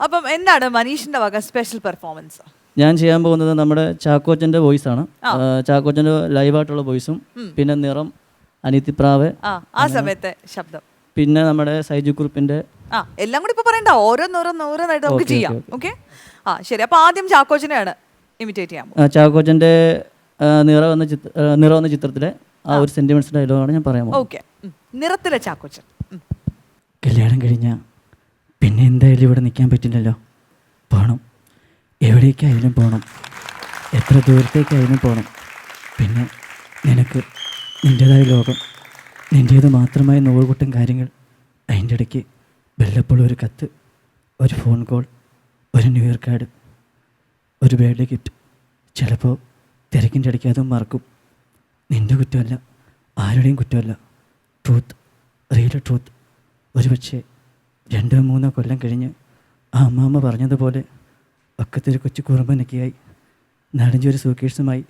അപ്പം എന്താണ് മനീഷിന്റെ വക സ്പെഷ്യൽ പെർഫോമൻസ് ഞാൻ ചെയ്യാൻ പോകുന്നത് നമ്മുടെ ചാക്കോച്ചന്റെ വോയിസ് ആണ്. ചാക്കോച്ചന്റെ ലൈവായിട്ടുള്ള വോയിസും പിന്നെ നിറം അനിത്തിപ്രാവ് ആ ആ സമയത്തെ ശബ്ദം. പിന്നെ നമ്മുടെ സൈജു കുറിപ്പിന്റെ ആ എല്ലാം കൂടി ഇപ്പൊ പറയണ്ട ഓരോന്നോരോന്നോരോന്നായിട്ട് നമുക്ക് ചെയ്യാം ഓക്കെ ആ ശരി അപ്പൊ ആദ്യം ചാക്കോച്ചനെയാണ് ഇമിറ്റേറ്റ് ചെയ്യാം ചാക്കോച്ചന്റെ നിറ എന്ന ചിത്ര നിറ എന്ന ചിത്രത്തിലെ ആ ഒരു സെന്റിമെന്റ്സ് ഡയലോഗാണ് ഞാൻ പറയാൻ പോകുന്നത്. ഓക്കെ നിറത്തിലെ ചാക്കോച്ചൻ കല്യാണം കഴിഞ്ഞാൽ പിന്നെ എന്തായാലും ഇവിടെ നിൽക്കാൻ പറ്റില്ലല്ലോ. പോകണം എവിടേക്കായാലും പോകണം എത്ര ദൂരത്തേക്കായാലും പോകണം പിന്നെ നിനക്ക് നിന്റേതായ ലോകം നിന്റേത് മാത്രമായ നൂറുകൂട്ടം കാര്യങ്ങൾ അതിന്റെ ഇടയ്ക്ക് വല്ലപ്പോഴും ഒരു കത്ത് ഒരു ഫോൺ കോൾ ഒരു ന്യൂ ഇയർ കാർഡ് ഒരു ബർത്ത്ഡേ ഗിഫ്റ്റ്. ചിലപ്പോൾ തിരക്കിന്റെ ഇടയ്ക്ക് അതും മറക്കും. നിന്റെ കുറ്റമല്ല ആരുടെയും കുറ്റമല്ല. Truth real truth. ഒരു ഒരുപക്ഷെ രണ്ടോ മൂന്നോ കൊല്ലം കഴിഞ്ഞ് ആ അമ്മാമ്മ പറഞ്ഞതുപോലെ പക്കത്തൊരു കൊച്ചു കുറുമ്പനൊക്കെയായി. നാടഞ്ചൊരു സൂക്കേഴ്സുമായി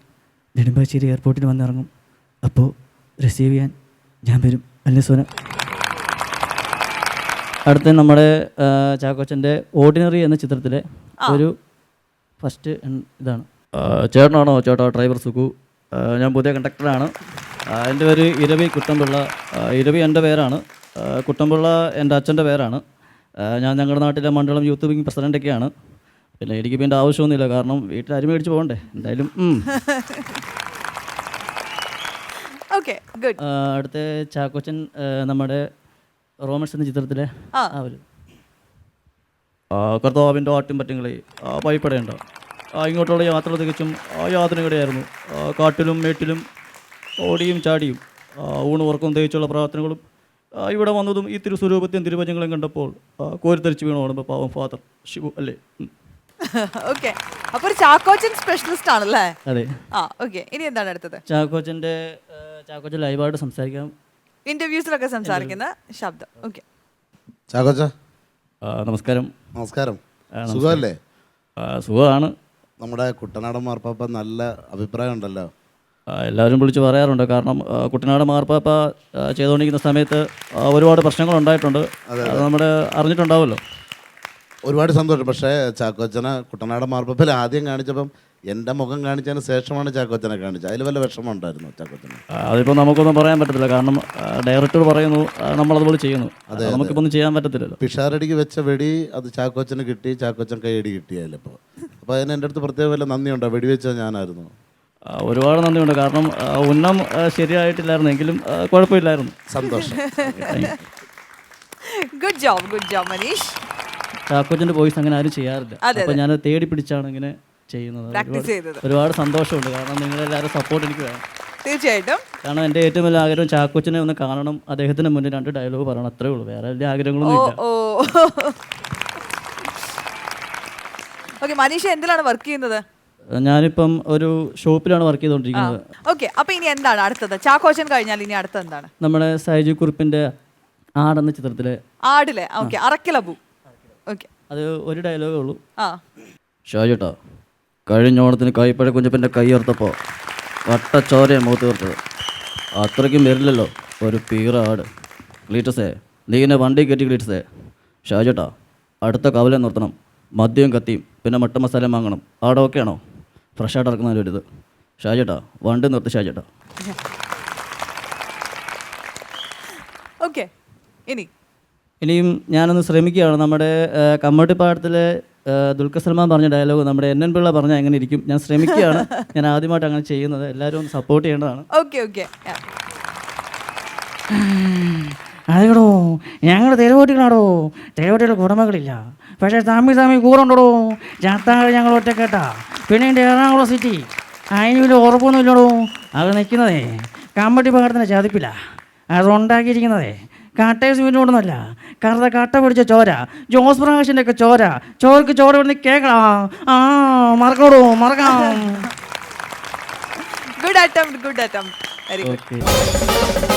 നെടുമ്പാശ്ശേരി എയർപോർട്ടിൽ വന്നിറങ്ങും. അപ്പോൾ റിസീവ് ചെയ്യാൻ ഞാൻ വരും. അല്ലേ സോന? അടുത്ത നമ്മുടെ ചാക്കോച്ചന്റെ ഓർഡിനറി എന്ന ചിത്രത്തിലെ ഒരു ഫസ്റ്റ് ഇതാണ്. ചേട്ടനാണോ ചേട്ടാ ഡ്രൈവർ സുഖു? ഞാൻ പുതിയ കണ്ടക്ടറാണ് എന്റെ പേര് ഇരവി കുട്ടമ്പിള്ള. ഇരവി എന്റെ പേരാണ്. കുട്ടമ്പിള്ള എന്റെ അച്ഛന്റെ പേരാണ്. ഞാൻ ഞങ്ങളുടെ നാട്ടിലെ മണ്ഡലം യൂത്ത് വിങ് പ്രസിഡന്റൊക്കെയാണ് പിന്നെ എനിക്ക് പിന്നെ ആവശ്യമൊന്നുമില്ല കാരണം വീട്ടിൽ അരി മേടിച്ച് പോകണ്ടേ? എന്തായാലും ഉം. ഓക്കെ ഗുഡ് അടുത്ത ചാക്കോച്ചൻ നമ്മുടെ റോമൻസ് എന്ന ചിത്രത്തിലെ ആ. ആ ഒരു ആ, കർത്താവിന്റെ ആട്ടും പറ്റങ്ങളെ ഭയപ്പെടേണ്ട. ആ, ഇങ്ങോട്ടുള്ള യാത്ര തികച്ചും ആ യാതനകടെയായിരുന്നു. കാട്ടിലും മേട്ടിലും ഓടിയും ചാടിയും ആ, ഊണ് ഉറക്കം തേച്ചുള്ള പ്രാർത്ഥനകളും ആ, ഇവിടെ വന്നതും ഈ തിരുസ്വരൂപത്തെയും തിരുവചനങ്ങളും കണ്ടപ്പോൾ കോരിത്തരിച്ച് വീണോണം ഇപ്പോൾ പാവം ഫാദർ ശിവു അല്ലേ. ഓക്കെ അപ്പൊ ഒരു ചാക്കോച്ചൻ സ്പെഷ്യലിസ്റ്റ് ആണല്ലേ? അതെ. ആ ഓക്കെ ഇനി എന്താണ് അടുത്തത്? ചാക്കോച്ചന്റെ ചാക്കോച്ചൻ ലൈവായിട്ട് സംസാരിക്കാം. ഇന്റർവ്യൂസിലൊക്കെ സംസാരിക്കുന്ന ശബ്ദം. ഓക്കെ ചാക്കോച്ച. നമസ്കാരം. നമസ്കാരം. സുഖമല്ലേ? സുഖമാണ്. നമ്മുടെ കുട്ടനാടൻ മാർപ്പാപ്പ നല്ല അഭിപ്രായം ഉണ്ടല്ലോ. എല്ലാവരും വിളിച്ച് പറയാറുണ്ട്. കാരണം കുട്ടനാട് മാർപ്പാപ്പ ചെയ്തുകൊണ്ടിരിക്കുന്ന സമയത്ത് ഒരുപാട് പ്രശ്നങ്ങൾ ഉണ്ടായിട്ടുണ്ട് അത്. നമ്മുടെ അറിഞ്ഞിട്ടുണ്ടാവുമല്ലോ. ഒരുപാട് സന്തോഷം. പക്ഷേ ചാക്കോച്ചനെ കുട്ടനാട് മാർപ്പാപ്പയിൽ ആദ്യം കാണിച്ചപ്പം എന്റെ മുഖം കാണിച്ചതിന് ശേഷമാണ് ചാക്കോച്ചനെ കാണിച്ചത്. അതിൽ വല്ല വിഷമം ഉണ്ടായിരുന്നു ചാക്കോച്ചന്? അതിപ്പോൾ നമുക്കൊന്നും പറയാൻ പറ്റത്തില്ല. കാരണം ഡയറക്ടർ പറയുന്നു നമ്മൾ നമ്മളതുപോലെ ചെയ്യുന്നു. അതെ നമുക്കിപ്പോൾ ഒന്നും ചെയ്യാൻ പറ്റത്തില്ലല്ലോ. പിഷാരടിക്ക് വെച്ച വെടി അത് ചാക്കോച്ചന് കിട്ടി. ചാക്കോച്ചൻ കൈയടി കിട്ടിയാലിപ്പോൾ അപ്പോൾ അതിന് എന്റെ അടുത്ത് പ്രത്യേക വല്ല നന്ദിയുണ്ടോ? വെടിവെച്ച ഞാനായിരുന്നു. ഒരുപാട് നന്ദിയുണ്ട്. കാരണം ഉന്നം ശരിയായിട്ടില്ലായിരുന്നു എങ്കിലും കുഴപ്പമില്ലായിരുന്നു. സന്തോഷം. Good job good job Manish ചാക്കോച്ചന്റെ voice അങ്ങനെ ആരും ചെയ്യാറില്ല. അപ്പൊ അപ്പോൾ ഞാൻ തേടി പിടിച്ചാണ് ഇങ്ങനെ ചെയ്യുന്നത്. പ്രാക്ടീസ് ഒരുപാട്- ഒരുപാട് സന്തോഷമുണ്ട്. കാരണം നിങ്ങളെല്ലാവരും സപ്പോർട്ട് എനിക്ക് വേണം. തീർച്ചയായിട്ടും. കാരണം എന്റെ ഏറ്റവും വലിയ ആഗ്രഹം ചാക്കോച്ചനെ ഒന്ന് കാണണം. അദ്ദേഹത്തിന് മുന്നിൽ രണ്ട് ഡയലോഗ് പറയണം. അത്രേ ഉള്ളൂ. വേറെ വലിയ ആഗ്രഹങ്ങളും ആഗ്രഹങ്ങളൊന്നും ഇല്ല. ഓക്കെ മനീഷ് എന്തിലാണ് വർക്ക് ചെയ്യുന്നത്? ഞാനിപ്പം ഒരു ഷോപ്പിലാണ് വർക്ക് ചെയ്തുകൊണ്ടിരിക്കുന്നത് ഓക്കെ അപ്പൊ ഇനി എന്താണ് അടുത്തത്? ചാക്കോച്ചൻ കഴിഞ്ഞാൽ ഇനി അടുത്ത എന്താണ്? നമ്മുടെ സൈജു കുറിപ്പിന്റെ ആടെന്ന ചിത്രത്തിലെ ആടിലെ. ഓക്കെ അറക്കിലബു ഓക്കെ അത് ഒരു ഡയലോഗേ ഉള്ളൂ. ആ. ഷാജുട്ടോ കഴിഞ്ഞ ഓണത്തിന് കൈപ്പഴ കുഞ്ഞപ്പന്റെ കൈയർത്തപ്പോൾ വട്ടച്ചോരയാണ് മുഖത്ത് തീർത്തത് അത്രയ്ക്കും വരില്ലല്ലോ ഒരു പീറ ആട്. ക്ലീറ്റസേ നീ എന്നെ വണ്ടി കയറ്റി ക്ലീറ്റസേ. ഷാജുട്ടാ അടുത്ത കവല നിർത്തണം. മദ്യവും കത്തിയും പിന്നെ മട്ട മസാല വാങ്ങണം. ആടെ ഓക്കെ ആണോ ഫ്രഷായിട്ട് ഇറക്കുന്ന ഒരു ഇത്. ഷാജേട്ടാ വണ്ടി നിർത്തി ഷാജേട്ടാ. ഓക്കെ ഇനി. ഇനിയും ഞാനൊന്ന് ശ്രമിക്കുകയാണ്. നമ്മുടെ കമ്മട്ടിപ്പാടത്തിലെ ദുൽഖർ സൽമാൻ പറഞ്ഞ ഡയലോഗ് നമ്മുടെ എൻ എൻ പിള്ള പറഞ്ഞ എങ്ങനെ ഇരിക്കും? ഞാൻ ശ്രമിക്കുകയാണ്. ഞാൻ ആദ്യമായിട്ട് അങ്ങനെ ചെയ്യുന്നത്. എല്ലാവരും ഒന്ന് സപ്പോർട്ട് ചെയ്യേണ്ടതാണ്. Okay okay. അതെടോ ഞങ്ങൾ തെരുവോട്ടികളാടോ? തെരുവോട്ടികൾ കുടമകളില്ല പക്ഷേ തമ്മി തമ്മി കൂറുണ്ടോ ചാത്താങ്കൾ ഞങ്ങൾ ഒറ്റക്കെട്ടാ. പിന്നെ എന്റെ എറണാകുളം സിറ്റി. അതിന് വലിയ ഉറപ്പൊന്നും ഇല്ലടോ. അത് നിൽക്കുന്നതേ. കമ്പട്ടി പകടത്തിന്റെ ചതിപ്പില്ല അത് ഉണ്ടാക്കിയിരിക്കുന്നതേ. കട്ടയ സിമെന്റ് കൊണ്ടൊന്നുമല്ല. കറുത്ത കട്ട പിടിച്ച ചോര. ജോസ് പ്രകാശിന്റെ ഒക്കെ ചോര. ചോരക്ക് ചോര കൊണ്ട് കേൾക്കണം ആ മറക്കോടോ? മറക്കാം. Good attempt good attempt very good